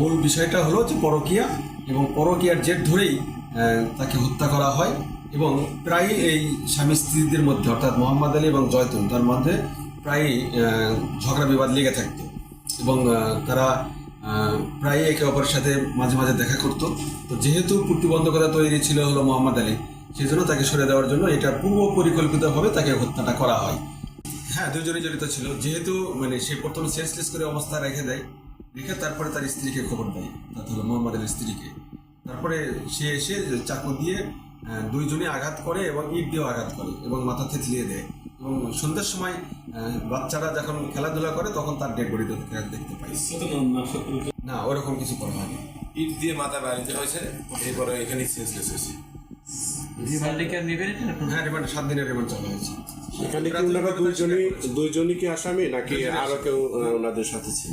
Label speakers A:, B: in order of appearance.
A: মূল বিষয়টা হলো যে পরকীয়া এবং পরকিয়ার জের ধরেই তাকে হত্যা করা হয় এবং প্রায়ই এই স্বামী স্ত্রীদের মধ্যে, অর্থাৎ মোহাম্মদ আলী এবং জয়তুন তার মধ্যে প্রায়ই ঝগড়া বিবাদ লেগে থাকতো এবং তারা প্রায়ই একে অপরের সাথে মাঝে মাঝে দেখা করতো। তো যেহেতু প্রতিবন্ধকতা তৈরি ছিল হলো মোহাম্মদ আলী সেই জন্য তাকে সরে দেওয়ার জন্য এটা পূর্ব পরিকল্পিতভাবে তাকে হত্যাটা করা হয়। হ্যাঁ দুজনেই জড়িত ছিল। যেহেতু মানে সে প্রথমে সেন্সলেস করে অবস্থা রেখে দেয় রেখে তারপরে তার স্ত্রীকে খবর দেয়। অর্থাৎ হলো মোহাম্মদ আলীর স্ত্রীকে। তারপরে সে এসে চাকু দিয়ে আহ, দুইজনে আঘাত করে এবং ইট দিয়েও আঘাত করে এবং মাথা থেতলিয়ে দেয়। এবং সন্ধ্যার সময় আহ, বাচ্চারা যখন খেলাধুলা করে তখন তার ডেড বডি দেখতে পাই না ওরকম কিছু করা হয়নি।
B: ইট দিয়ে মাথা বাড়িতে হয়েছে এরপরে এখানে সেন্সলেস হয়েছে?
A: হ্যাঁ সাত দিনের রিমান্ড চালু হয়েছে।
C: এখানে কি ওনারা দুইজনই দুইজনই কি আসামি নাকি আরও কেউ আহ, ওনাদের সাথে ছিল?